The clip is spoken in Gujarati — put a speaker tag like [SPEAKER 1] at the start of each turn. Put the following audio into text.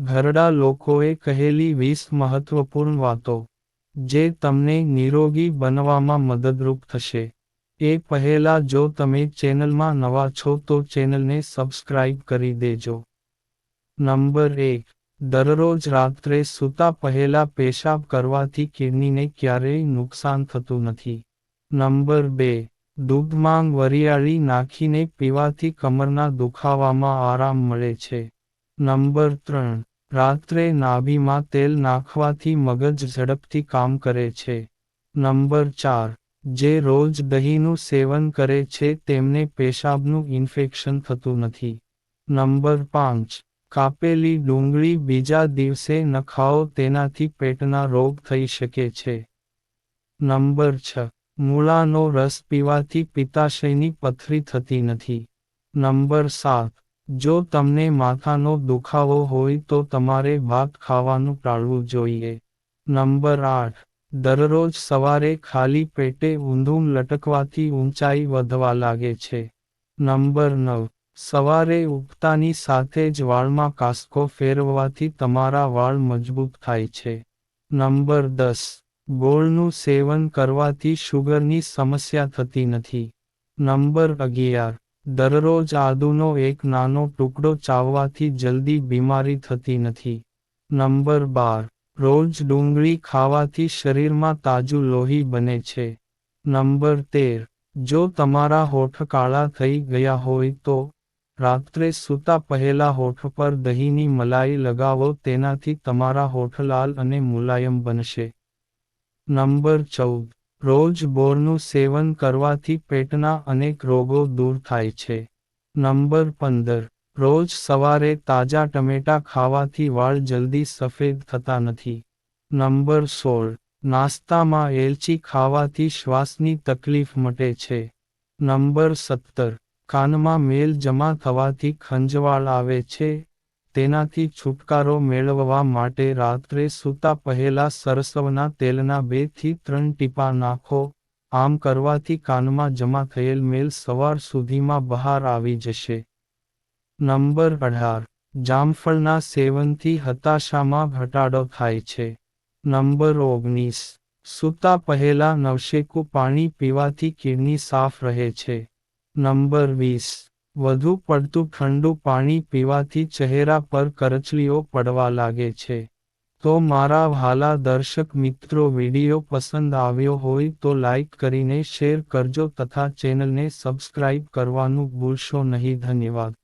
[SPEAKER 1] ઘરડા લોકોએ કહેલી વીસ મહત્વપૂર્ણ વાતો, જે તમને નિરોગી બનવામાં મદદરૂપ થશે. એ પહેલા જો તમે ચેનલમાં નવા છો તો ચેનલને સબસ્ક્રાઇબ કરી દેજો. નંબર એક, દરરોજ રાત્રે સૂતા પહેલા પેશાબ કરવાથી કિડનીને ક્યારેય નુકસાન થતું નથી. નંબર બે દૂધમાં વરિયાળી નાખીને પીવાથી કમરના દુખાવામાં આરામ મળે છે. નંબર ત્રણ રાત્રે નાભીમાં તેલ નાખવાથી મગજ ઝડપથી કામ કરે છે. નંબર ચાર. જે રોજ દહીંનું સેવન કરે છે તેમને પેશાબનું ઇન્ફેક્શન થતું નથી. નંબર પાંચ. કાપેલી ડુંગળી બીજા દિવસે ન ખાઓ તેનાથી પેટના રોગ થઈ શકે છે. નંબર છ. મૂળાનો રસ પીવાથી પિત્તાશયની પથરી થતી નથી. નંબર સાત. જો તમને માથાનો દુખાવો હોય તો તમારે ભાત ખાવાનું ટાળવું જોઈએ. નંબર આઠ. દરરોજ સવારે ખાલી પેટે ઊંધું લટકવાથી ઊંચાઈ વધવા લાગે છે. નંબર નવ. સવારે ઉગતાની સાથે જ વાળમાં કાસકો ફેરવવાથી તમારા વાળ મજબૂત થાય છે. નંબર દસ. ગોળનું સેવન કરવાથી શુગરની સમસ્યા થતી નથી. નંબર અગિયાર. દરરોજ આદુનો એક નાનો ટુકડો ચાવવાથી જલ્દી બીમારી થતી નથી. નંબર બાર, રોજ ડુંગળી ખાવાથી શરીરમાં તાજું લોહી બને છે. નંબર તેર, જો તમારા હોઠ કાળા થઈ ગયા હોય તો, રાત્રે સૂતા પહેલા હોઠ પર દહીંની મલાઈ લગાવો, તેનાથી તમારા હોઠ લાલ અને મુલાયમ બનશે. નંબર ચૌદ રોજ બોરનું સેવન કરવાથી પેટના અનેક રોગો દૂર થાય છે. નંબર પંદર, રોજ સવારે તાજા ટમેટા ખાવાથી વાળ જલ્દી સફેદ થતા નથી. નંબર સોળ, નાસ્તામાં એલચી ખાવાથી શ્વાસની તકલીફ મટે છે. નંબર સત્તર, કાનમાં મેલ જમા થવાથી ખંજવાળ આવે છે તેનાથી છુટકારો મેળવવા માટે રાત્રે સૂતા પહેલા સરસવના તેલના બેથી ત્રણ ટીપા નાખો, આમ કરવાથી કાનમાં જમા થયેલ મેલ સવાર સુધીમાં બહાર આવી જશે. નંબર અઢાર. જામફળના સેવનથી હતાશામાં ઘટાડો થાય છે. નંબર ઓગણીસ. સૂતા પહેલા નવશેકું પાણી પીવાથી કિડની સાફ રહે છે. નંબર વીસ. વધુ પડતું ઠંડુ પાણી પીવાથી ચહેરા પર કરચલીઓ પડવા લાગે છે. તો મારા વહાલા દર્શક મિત્રો, વીડિયો પસંદ આવ્યો હોય તો લાઈક કરીને શેર કરજો તથા ચેનલને સબસ્ક્રાઇબ કરવાનું ભૂલશો નહીં. ધન્યવાદ.